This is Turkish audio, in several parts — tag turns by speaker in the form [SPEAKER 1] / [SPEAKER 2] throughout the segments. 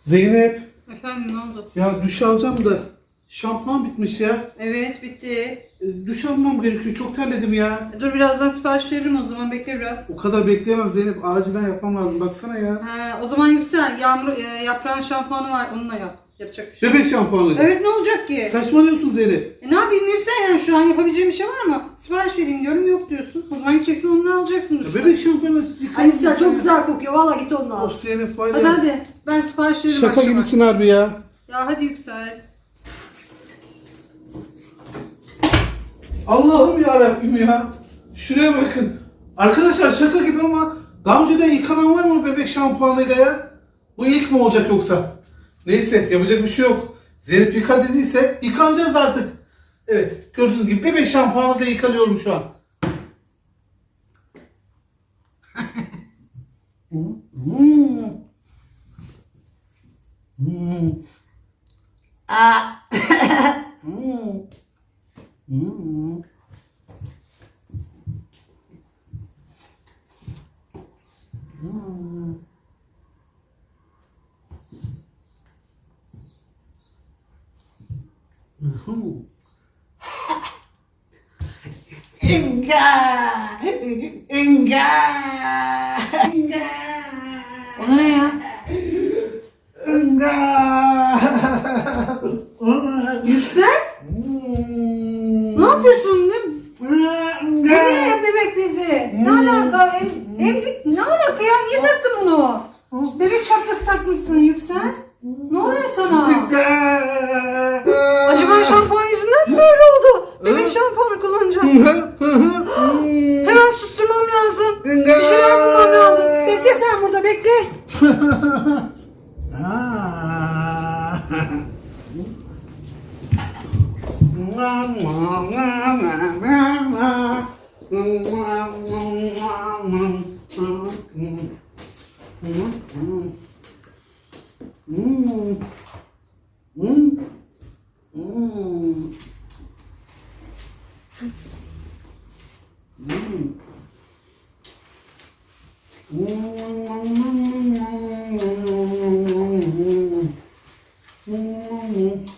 [SPEAKER 1] Zeynep
[SPEAKER 2] Efendim ne oldu?
[SPEAKER 1] ya duş alacağım da şampuan bitmiş ya.
[SPEAKER 2] Evet bitti.
[SPEAKER 1] E, Duş almam gerekiyor. Çok terledim ya.
[SPEAKER 2] Dur birazdan sipariş veririm o zaman bekle biraz.
[SPEAKER 1] O kadar bekleyemem Zeynep. Acilen yapmam lazım. Baksana ya.
[SPEAKER 2] Ha, o zaman yüksel. Yağmur, e, yaprağın şampuanı var onunla yap. Yapacak bir şey.
[SPEAKER 1] Bebek şampuanı.
[SPEAKER 2] Evet ne olacak ki?
[SPEAKER 1] Saçmalıyorsun Zeynep.
[SPEAKER 2] E, ne yapayım yüksel yani şu an yapabileceğim bir şey var ama sipariş vereyim diyorum yok diyorsun. O zaman gideceksin onu alacaksın.
[SPEAKER 1] Ya bebek şampuanı
[SPEAKER 3] Ay
[SPEAKER 1] mısın
[SPEAKER 3] çok güzel kokuyor. Valla git onu al.
[SPEAKER 1] Of Zeynep var
[SPEAKER 2] Hadi hadi ben sipariş veririm.
[SPEAKER 1] Şaka
[SPEAKER 2] akşama.
[SPEAKER 1] gibisin harbi ya.
[SPEAKER 2] Ya hadi yüksel.
[SPEAKER 1] Allah'ım ya Rabbim ya. Şuraya bakın. Arkadaşlar şaka gibi ama daha önceden yıkanan var mı bebek şampuanıyla ya? Bu ilk mi olacak yoksa? Neyse yapacak bir şey yok. Zeynep yıka dediyse yıkanacağız artık. Evet gördüğünüz gibi bebek şampuanıyla yıkanıyorum şu an. Hmm. Hmm. Ah. Hmm. Hmm. Inga! Inga! Inga!
[SPEAKER 2] O ne ya?
[SPEAKER 1] Inga!
[SPEAKER 2] Yüksel?
[SPEAKER 1] Hmm.
[SPEAKER 2] Ne yapıyorsun? Ne! Nereye bebek bizi? Ne alaka? Em, emzik ne alaka ya? Niye taktın bunu? Bebek şapkası takmışsın Yüksel.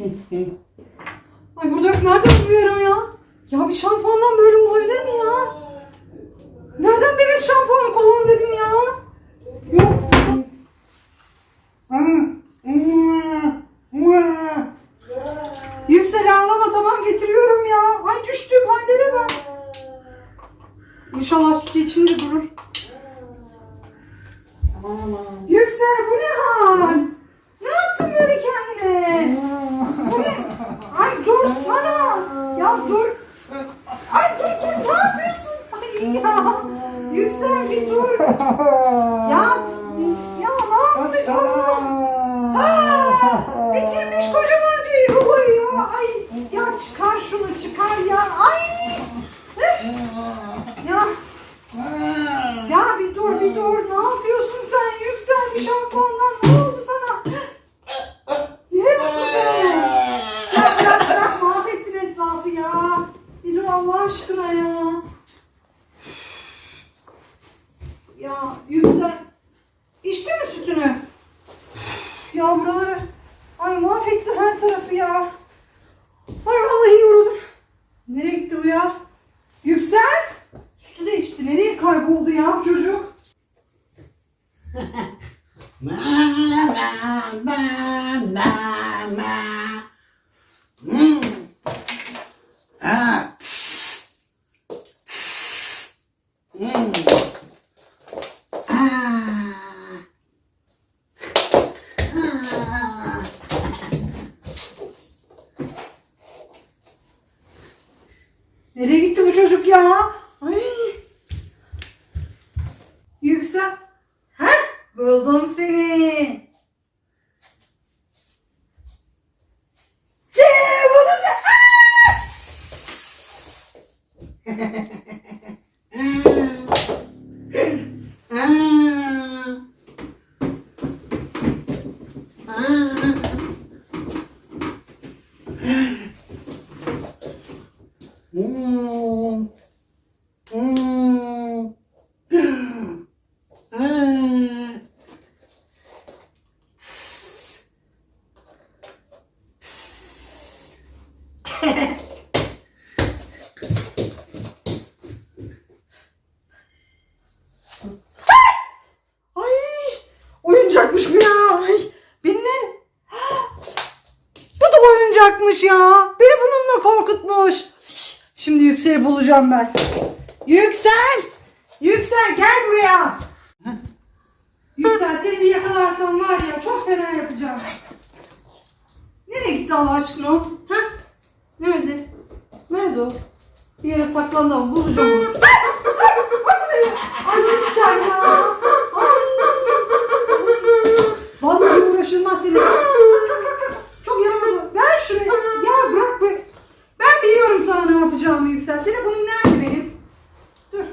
[SPEAKER 2] Mm-hmm. Ay burada yok. Nerede buluyorum ya? Ya bir şampuandan böyle olabilir mi ya? Nereden bebek şampuanı kullan dedim ya? Yok. Şunu çıkar ya? Yüksel. Sütü de içti. Nereye kayboldu ya çocuk? ya? Ay! Oyuncakmış bu ya. Ay. Bu da oyuncakmış ya. Beni bununla korkutmuş. Şimdi Yüksel'i bulacağım ben. Yüksel! Yüksel gel buraya. Yüksel seni bir yakalarsam var ya çok fena yapacağım. Nereye gitti Allah aşkına? Nerede? Nerede o? Bir yere saklandı ama bulacağım onu. Ay Yüksel ya. Ay. Vallahi uğraşılmaz. Çok yaramaz. Ver şunu. Ya bırak be. Ben biliyorum sana ne yapacağımı Yüksel. Telefonum nerede benim? Dur.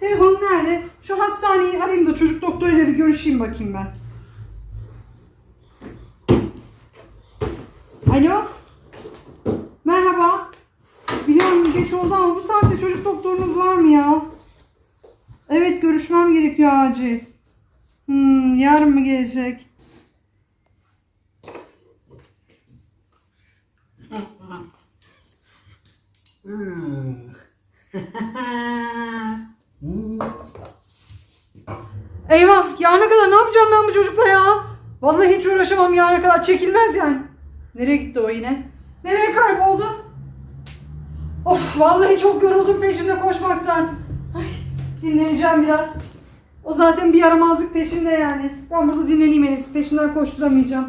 [SPEAKER 2] Telefonum nerede? Şu hastaneyi arayayım da çocuk doktoruyla bir görüşeyim bakayım ben. Alo. Merhaba. Biliyorum geç oldu ama bu saatte çocuk doktorunuz var mı ya? Evet görüşmem gerekiyor acil. Hmm, yarın mı gelecek? Eyvah yarına kadar ne yapacağım ben bu çocukla ya? Vallahi hiç uğraşamam yarına kadar çekilmez yani. Nereye gitti o yine? Nereye kayboldu? Of vallahi çok yoruldum peşinde koşmaktan. Ay, dinleneceğim biraz. O zaten bir yaramazlık peşinde yani. Ben burada dinleneyim en. Peşinden koşturamayacağım.